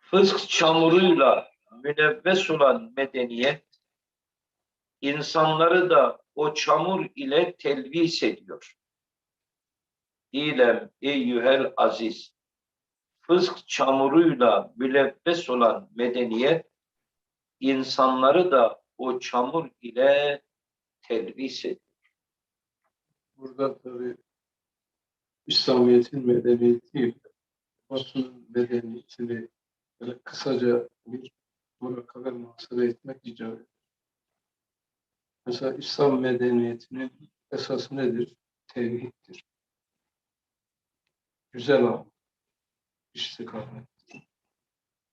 Fısk çamuruyla münevves olan medeniyet, insanları da o çamur ile telvis ediyor. İlem eyyühel aziz. Fısk çamuruyla mülevves olan medeniyet, insanları da o çamur ile telvis ediyor. Burada tabii İslamiyet'in medeniyetiyle Batı'nın medeniyetini böyle kısaca bir murakabe muhasebe etmek icap eder. Mesela İslam medeniyetinin esası nedir? Tevhiddir. Güzel ama istikamet.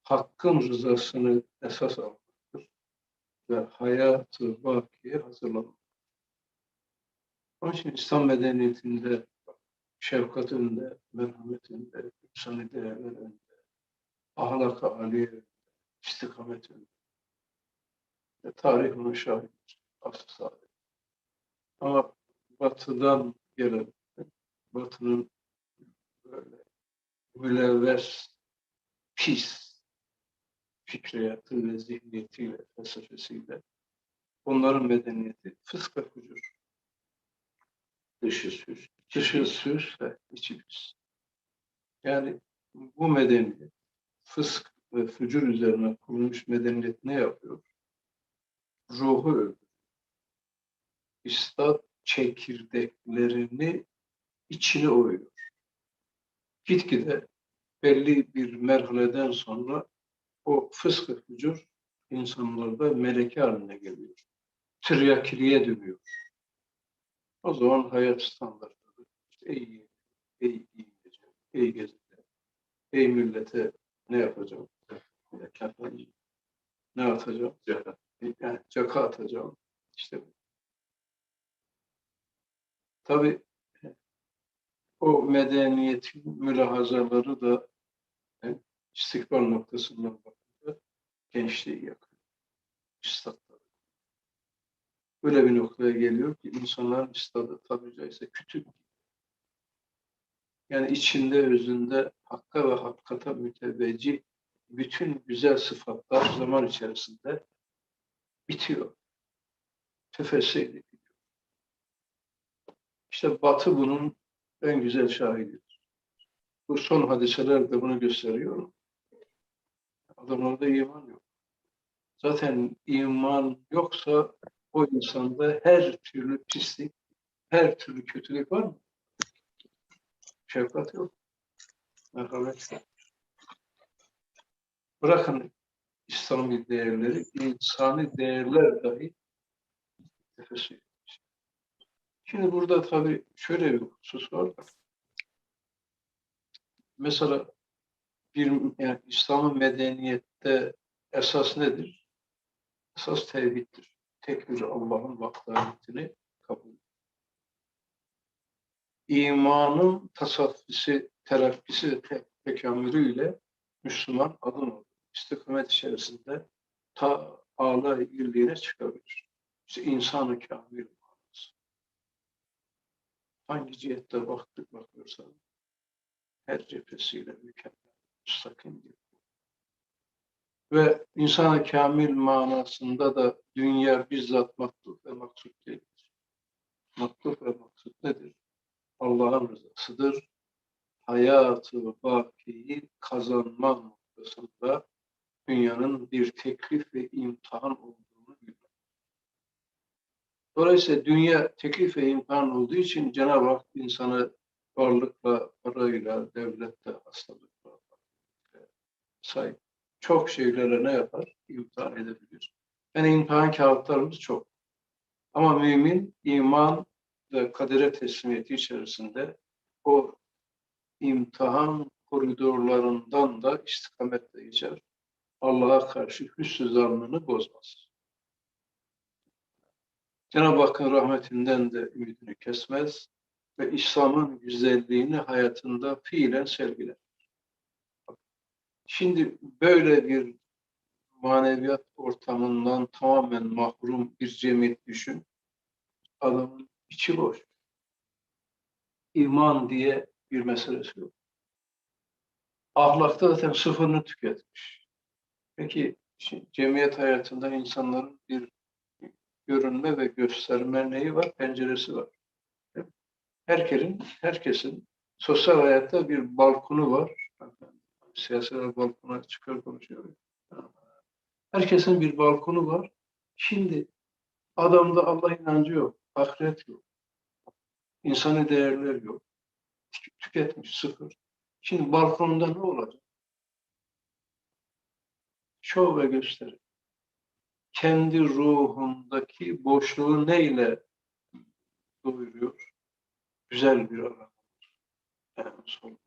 Hakkın rızasını esas almaktır ve hayatı bakiye hazırlamak. Onun için İslam medeniyetinde şefkat önde, merhamet önde, insani değerler önde, ahlak-ı aliye önde, istikamet önde. Ve tarih bunu şahittir. Asıl saadet. Ama batıdan gelen, batının böyle mülevves, pis fikriyatı ve zihniyetiyle, felsefesiyle onların medeniyeti fısk ve fucur. Dışı süs. Dışı süs ve içi pis. Yani bu medeniyet, fısk ve fücur üzerine kurulmuş medeniyet ne yapıyor? Ruhu öldürüyor. İstat çekirdeklerini içine oyuyor. Gitgide belli bir merhaleden sonra o fısk ve fücur insanlarda meleke haline geliyor. Tiryakiliğe dönüyor. O zaman hayat standartları, işte ey iyi gece, ey gezide, ey millete ne yapacağım? Ne atacağım? Caka. Yani caka atacağım. İşte bu. Tabii o medeniyetin mülahazaları da e, istikbal noktasından bakınca gençliği yakıyor. İstatları. Öyle bir noktaya geliyor ki insanların istadı tabi caizse kütük. Yani içinde özünde hakka ve hakikata müteveccih bütün güzel sıfatlar zaman içerisinde bitiyor. Tefessü ediliyor. İşte Batı bunun en güzel şahididir. Bu son hadiseler de bunu gösteriyor. Adamlarda iman yok. Zaten iman yoksa o insanda her türlü pislik, her türlü kötülük var mı? Şefkat yok. Merhamet. Bırakın İslami değerleri, insani değerler dahi etmiş. Şimdi burada tabii şöyle bir husus var. Mesela bir yani İslam'ın medeniyette esas nedir? Esas tevhiddir. Tek bir Allah'ın vaktaniyetini kabul. İmanın tasaffüsü, terakkisi te tekamülüyle Müslüman adım olur. İstikamet içerisinde ta ağla birliğine çıkabilir. İşte insanı kamil manası. Hangi cihette baktık bakıyorsan her cephesiyle mükemmel, müstakim bir ve insana kamil manasında da dünya bizzat matlub ve maksut değildir. Matlub ve maksut nedir? Allah'ın rızasıdır. Hayatı bakiyi kazanma noktasında dünyanın bir teklif ve imtihan olduğunu bilmek. Dolayısıyla dünya teklif ve imtihan olduğu için Cenab-ı Hak insanı varlıkla, parayla, devlette, hastalıkla sahip çok şeylere ne yapar? İmtihan edebilir. Yani imtihan kağıtlarımız çok. Ama mümin iman ve kadere teslimiyeti içerisinde o imtihan koridorlarından da istikametle geçer. Allah'a karşı hüsnü zannını bozmaz. Cenab-ı Hakk'ın rahmetinden de ümidini kesmez ve İslam'ın güzelliğini hayatında fiilen sergiler. Şimdi böyle bir maneviyat ortamından tamamen mahrum bir cemiyet düşün. Adamın içi boş. İman diye bir meselesi yok. Ahlakta zaten sıfırını tüketmiş. Peki cemiyet hayatında insanların bir görünme ve gösterme neyi var? Penceresi var. Herkesin, herkesin sosyal hayatta bir balkonu var. Siyasetler balkona çıkar konuşuyor. Herkesin bir balkonu var. Şimdi adamda Allah inancı yok, ahiret yok. İnsani değerler yok. Tük- Tüketmiş, sıfır. Şimdi balkonunda ne olacak? Şov ve gösteri. Kendi ruhundaki boşluğu neyle doyuruyor? Güzel bir araba. En son.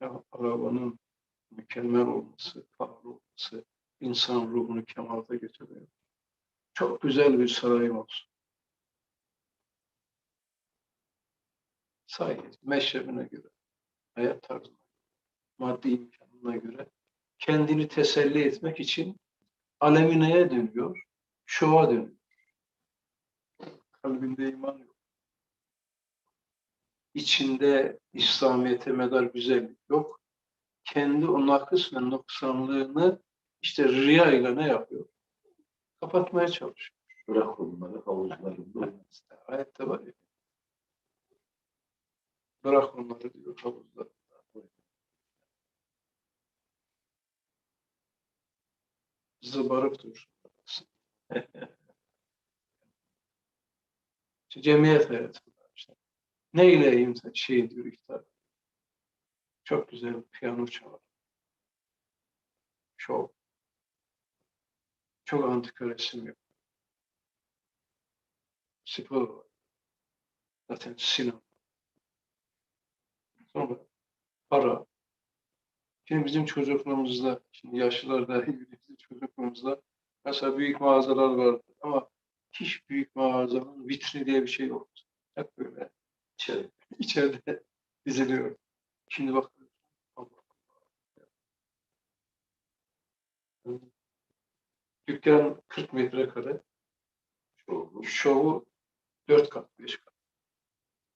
Ya, arabanın mükemmel olması, pahalı olması, insan ruhunu kemalde getiriyor. Çok güzel bir sarayım olsun. Sahi meşrebine göre, hayat tarzına, maddi imkanına göre kendini teselli etmek için alemi neye dönüyor? Şova dönüyor. Kalbinde iman yok. İçinde İslamiyet'e medar güzellik yok. Kendi o nakıs ve noksanlığını işte riya ile ne yapıyor? Kapatmaya çalışıyor. Bırak onları havuzlarında. Ayette var ya. Bırak onları diyor havuzda. Zıbarık dur. İşte Cemiyet hayatında işte. Neyle imza şey diyor iftar. Çok güzel piyano çalar. Çok. Çok antika resim yapıyor. Spor var. Zaten sinema. Sonra para. Şimdi bizim çocukluğumuzda, şimdi yaşlılar dahi bizim çocukluğumuzda mesela büyük mağazalar vardı ama hiç büyük mağazanın vitrini diye bir şey yoktu. Hep böyle İçeri. içeride diziliyor. Şimdi bak Allah Allah. Dükkan 40 metrekare. Çoğu. Şovu 4 kat, 5 kat.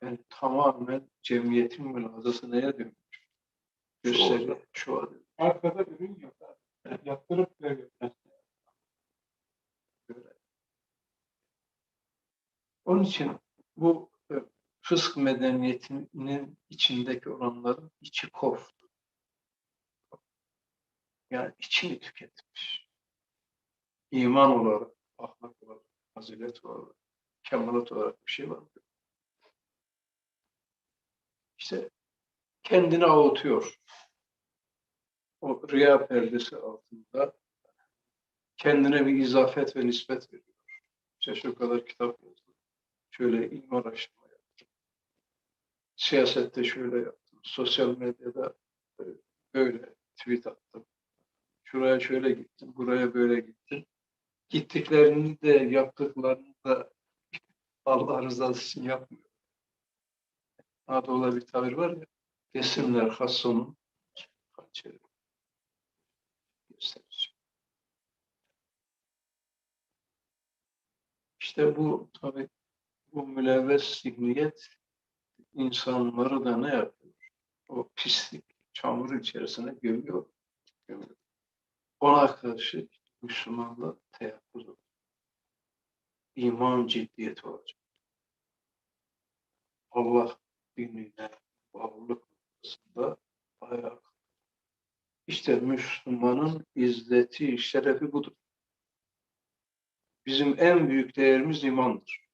Yani tamamen cemiyetin mülazası neye dönmüş? Gösteri, şova dönmüş. Arkada ürün yok. abi. Yaptırıp veriyor. Onun için bu e, fısk medeniyetinin içindeki olanların içi koftu. Yani içini tüketmiş. İman olarak, ahlak olarak, fazilet olarak, kemalat olarak bir şey var. mı? İşte kendini avutuyor. O riya perdesi altında kendine bir izafet ve nispet veriyor. İşte şu kadar kitap yazdım. Şöyle ilm araştırma yaptım. Siyasette şöyle yaptım. Sosyal medyada e, böyle tweet attım. Şuraya şöyle gittim, buraya böyle gittim. Gittiklerini de yaptıklarını da Allah rızası için yapmıyor. Anadolu'da bir tabir var ya, resimler hançeri gösterici. İşte bu tabii bu mülevves zihniyet insanları da ne yapıyor? O pislik, çamur içerisine gömüyor. gömüyor. Ona karşı Müslümanla teyakkuz olur. İman ciddiyeti olacak. Allah dinine bağlılık noktasında ayağa İşte Müslümanın izzeti, şerefi budur. Bizim en büyük değerimiz imandır.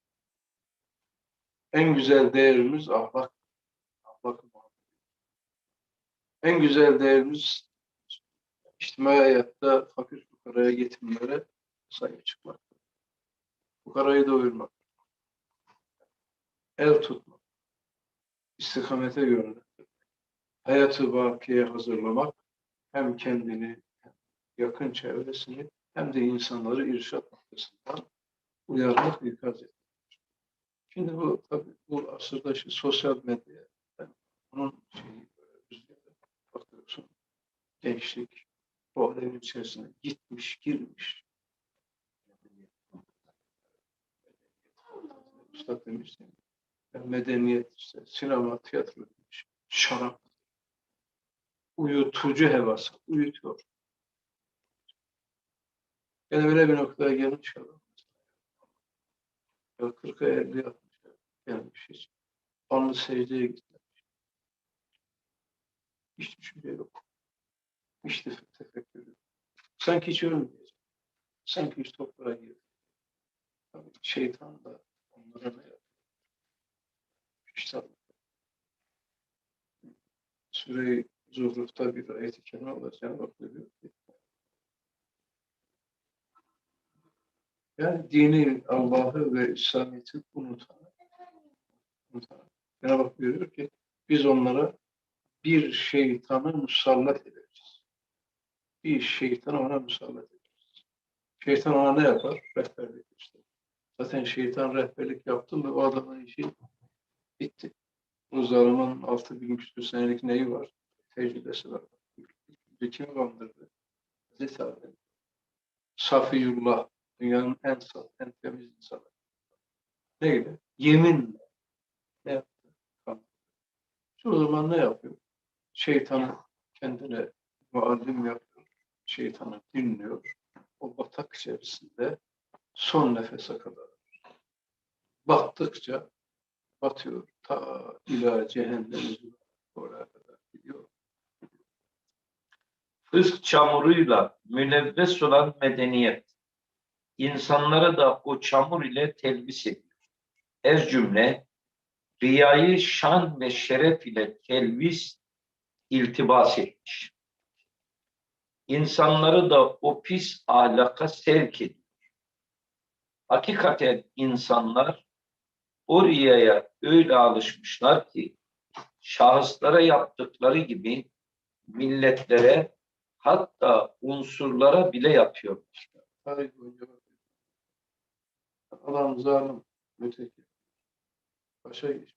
En güzel değerimiz ahlak. ahlak en güzel değerimiz içtimai hayatta fakir fukaraya, yetimlere sahip çıkmak. Fukarayı doyurmak. El tutmak. istikamete yönlendirmek. Hayatı bakiye hazırlamak hem kendini, hem yakın çevresini hem de insanları irşat noktasından uyarmak, ikaz etmek. Şimdi bu tabii bu asırda işte sosyal medya, yani onun şeyi rüzgarı bakıyorsun, gençlik o alevin içerisine gitmiş, girmiş. Üstad demiş medeniyet işte sinema, tiyatro demiş, şarap. uyutucu hevası, uyutuyor. Yani öyle bir noktaya gelmiş adam. Ya 40'a 50 yapmış. Gelmiş hiç. Anlı secdeye gitmemiş. Hiç düşünce yok. Hiç tef- tefekkür yok. Sanki hiç ölmeyecek. Sanki hiç toprağa girdi. Tabii şeytan da onlara ne yapıyor? İşte Süre-i Zuhruf'ta bir ayet-i kerime var. Cenab-ı Hak diyor ki yani dini, Allah'ı ve İslamiyet'i unutan, unutan. Cenab-ı Hak ki biz onlara bir şeytanı musallat edeceğiz. Bir şeytanı ona musallat edeceğiz. Şeytan ona ne yapar? Rehberlik işte. Zaten şeytan rehberlik yaptı mı o adamın işi bitti. Bu zalimin altı bin küsur senelik neyi var? Tecrübesi var. Bir kimi kandırdı? Hazreti Ali. Safiyullah. Dünyanın en saf, en temiz insanı. Ne gibi? Yeminle. Ne yaptı? Kandırdı. Şu o zaman ne yapıyor? Şeytanı kendine muallim yapıyor. Şeytanı dinliyor. O batak içerisinde son nefese kadar. Battıkça batıyor. Ta ila cehennem oraya kadar gidiyor. Fısk çamuruyla münevves olan medeniyet, insanları da o çamur ile telbis ediyor. Ez cümle, riyayı şan ve şeref ile telbis, iltibas etmiş. İnsanları da o pis ahlaka sevk ediyor. Hakikaten insanlar o riyaya öyle alışmışlar ki şahıslara yaptıkları gibi milletlere hatta unsurlara bile yapıyor. Tarih boyunca bakıyor. Adam zalim, öteki. Başa geç.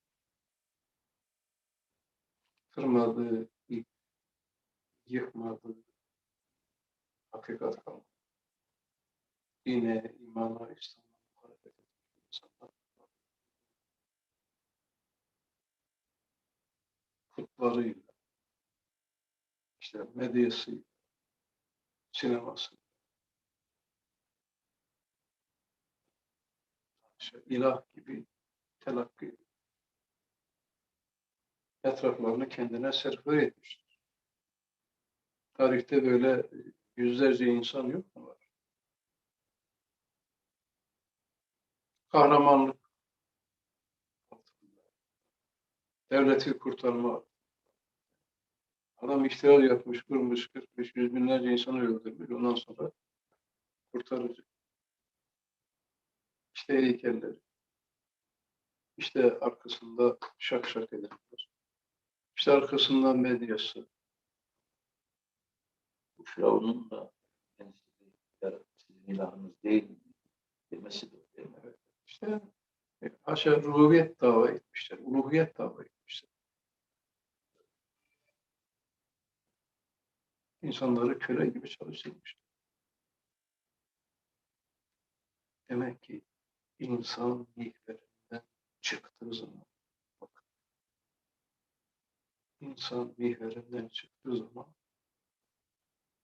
Kırmadı, yıkmadı, hakikat kalmadı. Dine, imana, İslam'a hareket etmiş insanlar. Kutlarıyla, işte medyasıyla, sineması, işte ilah gibi telakki etraflarını kendine serfur etmiştir. Tarihte böyle yüzlerce insan yok mu var? Kahramanlık. Devleti kurtarma. Adam iştiral yapmış, kurmuş, kırpmış, yüz binlerce insanı öldürmüş. Ondan sonra kurtarıcı. İşte heykelleri. İşte arkasında şak şak edenler. İşte arkasında medyası. Bu Firavun'un da de sizin ilahınız değil mi? demesi de değil mi? İşte e, haşa rububiyet dava etmişler. Uluhiyet dava etmişler. İnsanları köle gibi çalıştırmışlar. Demek ki insan mihverinden çıktığı zaman insan mihverinden çıktığı zaman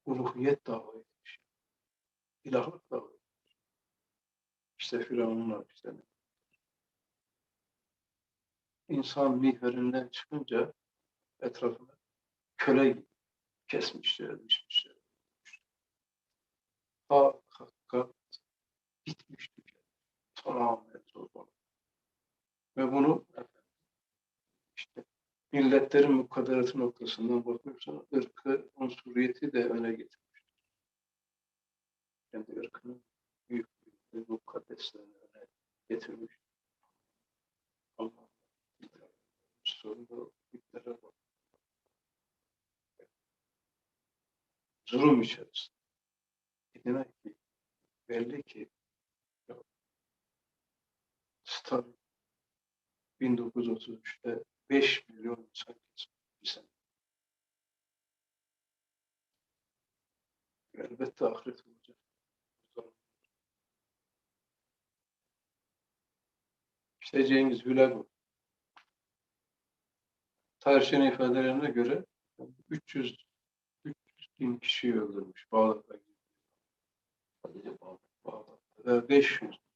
uluhiyet dava etmiş. İlahlık dava etmiş. İşte Firavunlar işte. İnsan mihverinden çıkınca etrafına köle gibi kesmişler, biçmişler. Ha, hakikat bitmişti. Tamamen zorbalık. Ve bunu efendim, işte milletlerin mukaddereti noktasından bakıyorsan ırkı, unsuriyeti de öne getirmiş. Kendi ırkının büyüklüğü ve mukaddeslerini öne getirmiş. Allah sorunu büyüklere bak. Zulüm içerisinde. Demek ki belli ki Stalin 1933'te 5 milyon insan bir sene. Elbette ahiret olacak. İşte Cengiz Hülebu. Tarihçinin ifadelerine göre 300 300 bin kişi öldürmüş Bağdat'ta. Sadece bağlı. Bağdat'ta 500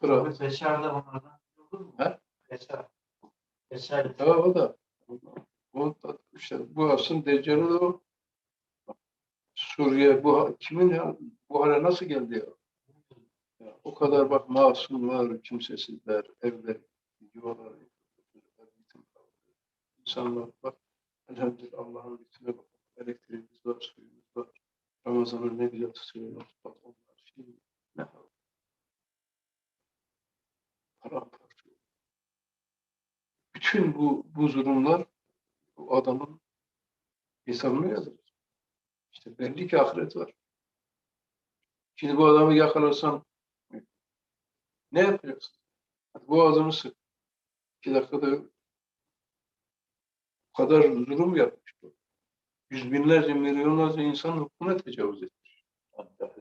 Fırat. Beşer de onlardan olur mu? He? Beşer. Beşer. Ya o da. O da işte bu aslında Deccal'ı o. Suriye bu kimin ya? Bu hale nasıl geldi ya? Ya o kadar bak masumlar, kimsesizler, evler, yuvalar, insanlar bak. Elhamdülillah Allah'ın lütfuna bak. Elektriğimiz var, suyumuz var. Ramazan'ı ne güzel tutuyorlar. Bak onlar şimdi ne hal. Paramparça. Bütün bu, bu durumlar bu adamın hesabını yazılır. İşte belli ki ahiret var. Şimdi bu adamı yakalarsan ne yapacaksın? Hadi bu adamı sık. İki dakikada. Bu kadar zulüm yapmış bu. Yüz binlerce, milyonlarca insan hukukuna tecavüz etmiş.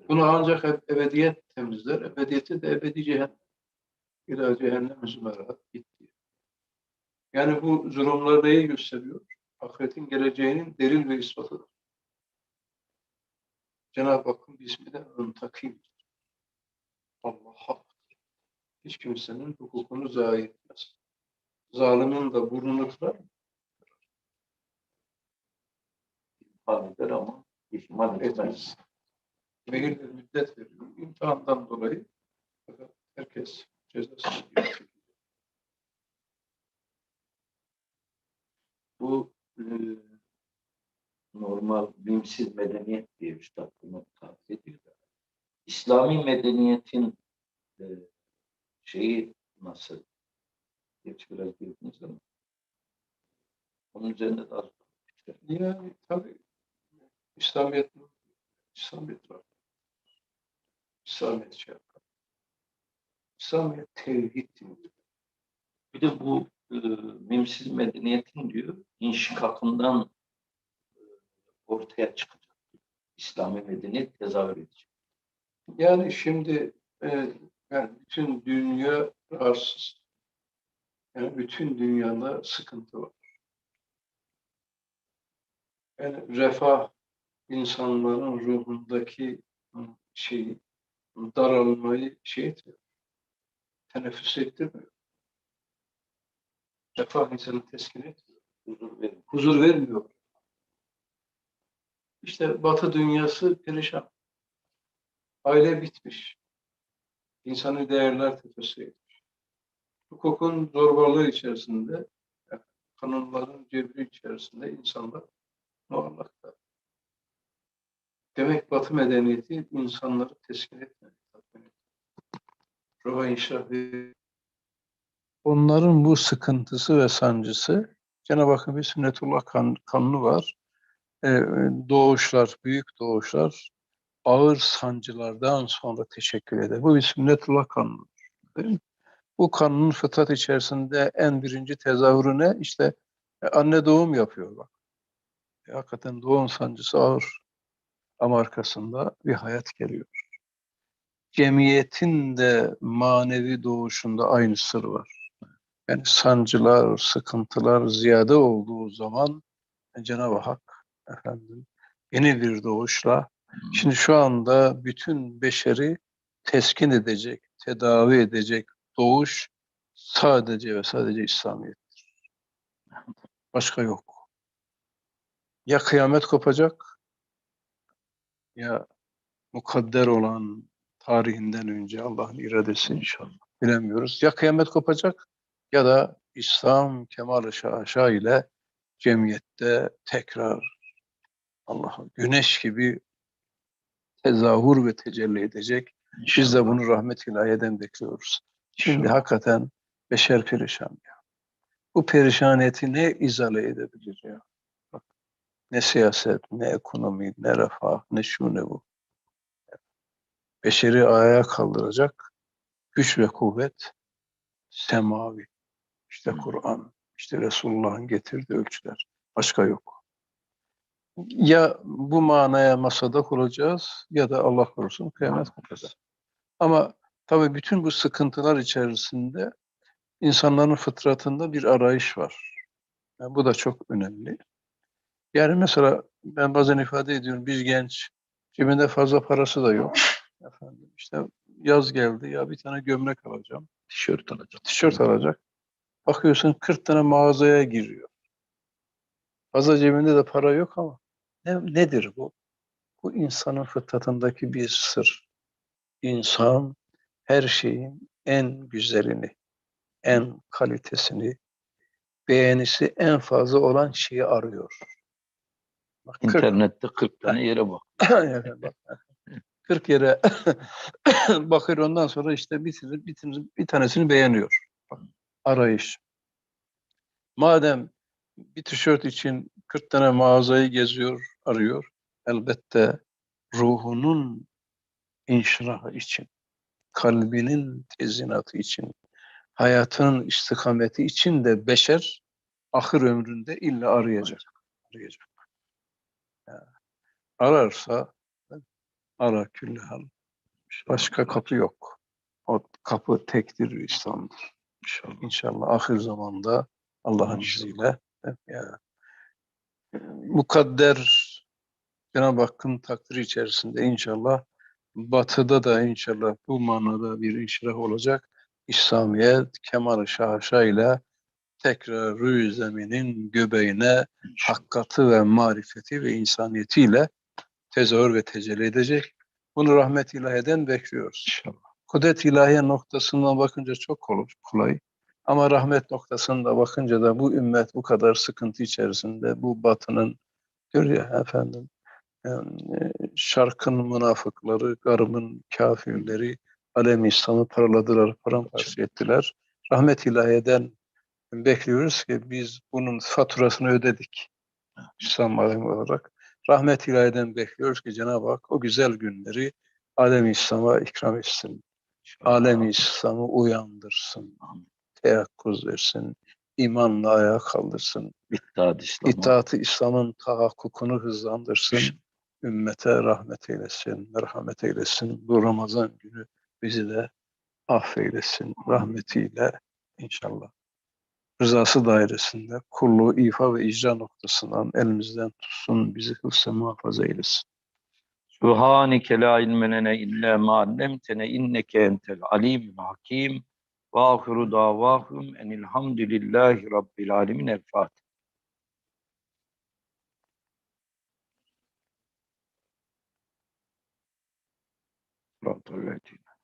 Bunu ancak ebediyet temizler. Ebediyeti de ebedi cehennem. İlâ cehennem zümerat gitti. Yani bu zulümler neyi gösteriyor? Ahiretin geleceğinin delil ve ispatıdır. Cenab-ı Hakk'ın ismi de Öntakim. Allah hak. Hiç kimsenin hukukunu zayi etmez. Zalimin de burnunu kırar. Eder ama ihmal etmez. bir müddet veriyor. İmtihandan dolayı herkes çekiyor. Bu e, normal bilimsiz medeniyet diye üstad bunu tarif ediyor. İslami medeniyetin e, şeyi nasıl? Geç biraz girdiniz ama. Onun üzerinde de az Yani tabii İslamiyet İslamiyet var. İslamiyet şey yapar. İslamiyet tevhid dinidir. Bir de bu e, mimsiz medeniyetin diyor inşikakından e, ortaya çıkacak. İslami medeniyet tezahür edecek. Yani şimdi e, yani bütün dünya rahatsız. Yani bütün dünyada sıkıntı var. Yani refah insanların ruhundaki şeyi daralmayı şey etmiyor. Teneffüs ettirmiyor. Refah insanı teskin etmiyor. Huzur verin. Huzur vermiyor. İşte Batı dünyası perişan. Aile bitmiş. İnsani değerler tepesi. Hukukun zorbalığı içerisinde, yani kanunların cebri içerisinde insanlar muallakta. Demek Batı medeniyeti insanları teskin etmedi. Ruha inşa Onların bu sıkıntısı ve sancısı Cenab-ı Hakk'ın bir sünnetullah kan, kanunu var. Ee, doğuşlar, büyük doğuşlar ağır sancılardan sonra teşekkür eder. Bu bir sünnetullah mi? Bu kanunun fıtrat içerisinde en birinci tezahürü ne? İşte e, anne doğum yapıyor bak. E, hakikaten doğum sancısı ağır. Ama arkasında bir hayat geliyor. Cemiyetin de manevi doğuşunda aynı sır var. Yani sancılar, sıkıntılar ziyade olduğu zaman e, Cenab-ı Hak efendim yeni bir doğuşla Şimdi şu anda bütün beşeri teskin edecek, tedavi edecek doğuş sadece ve sadece İslamiyet'tir. Başka yok. Ya kıyamet kopacak ya mukadder olan tarihinden önce Allah'ın iradesi inşallah. Bilemiyoruz. Ya kıyamet kopacak ya da İslam kemal-i şaşa ile cemiyette tekrar Allah'a güneş gibi tezahür ve tecelli edecek. Biz de bunu rahmet ilahiyeden bekliyoruz. Şimdi hakikaten beşer perişan ya. Bu perişaniyeti ne izale edebilir ya? Bak, ne siyaset, ne ekonomi, ne refah, ne şu ne bu. Beşeri ayağa kaldıracak güç ve kuvvet semavi. İşte Kur'an, işte Resulullah'ın getirdiği ölçüler. Başka yok ya bu manaya masada kuracağız ya da Allah korusun kıyamet kopacak. Ama tabii bütün bu sıkıntılar içerisinde insanların fıtratında bir arayış var. Yani bu da çok önemli. Yani mesela ben bazen ifade ediyorum bir genç cebinde fazla parası da yok. Efendim işte yaz geldi ya bir tane gömlek alacağım. Tişört alacak. Tişört alacak. Bakıyorsun 40 tane mağazaya giriyor. Fazla cebinde de para yok ama ne, nedir bu? Bu insanın fıtratındaki bir sır. İnsan her şeyin en güzelini, en kalitesini, beğenisi en fazla olan şeyi arıyor. Bak, 40 İnternette 40 tane yere bak. Bak, 40 yere bakıyor ondan sonra işte bir, bir, bir tanesini beğeniyor. Arayış. Madem bir tişört için 40 tane mağazayı geziyor, arıyor. Elbette ruhunun inşirahı için, kalbinin tezinatı için, hayatının istikameti için de beşer ahir ömründe illa arayacak. arayacak. Ya, ararsa ara külli hal. Başka kapı yok. O kapı tektir İslam'dır. İnşallah. İnşallah ahir zamanda Allah'ın izniyle ya, mukadder Cenab-ı Hakk'ın takdiri içerisinde inşallah batıda da inşallah bu manada bir inşirah olacak. İslamiyet kemal-i şaşa ile tekrar rüy zeminin göbeğine hakkatı ve marifeti ve insaniyetiyle tezahür ve tecelli edecek. Bunu rahmet ilahiden bekliyoruz. İnşallah. Kudret ilahiye noktasından bakınca çok kolay. Ama rahmet noktasında bakınca da bu ümmet bu kadar sıkıntı içerisinde, bu batının, görüyor ya efendim, yani, e, şarkın münafıkları, garımın kafirleri, alem İslam'ı paraladılar, paramparça ettiler. Rahmet ilahiyeden bekliyoruz ki biz bunun faturasını ödedik. İslam alemi olarak. Rahmet ilahiyeden bekliyoruz ki Cenab-ı Hak o güzel günleri alem İslam'a ikram etsin. Alem İslam'ı uyandırsın. Teyakkuz versin. imanla ayağa kaldırsın. İttihat İslam'a. İtaat-ı İslam'ın tahakkukunu hızlandırsın. Ümmete rahmet eylesin, merhamet eylesin. Bu Ramazan günü bizi de affeylesin rahmetiyle inşallah rızası dairesinde kulluğu ifa ve icra noktasından elimizden tutsun, bizi hıfza muhafaza eylesin. Sübhaneke la ilme lene illa ma allemtene inneke entel alimul hakim. Ve ahiru davahum enil hamdülillahi rabbil alemin. El Fatiha. Rabbim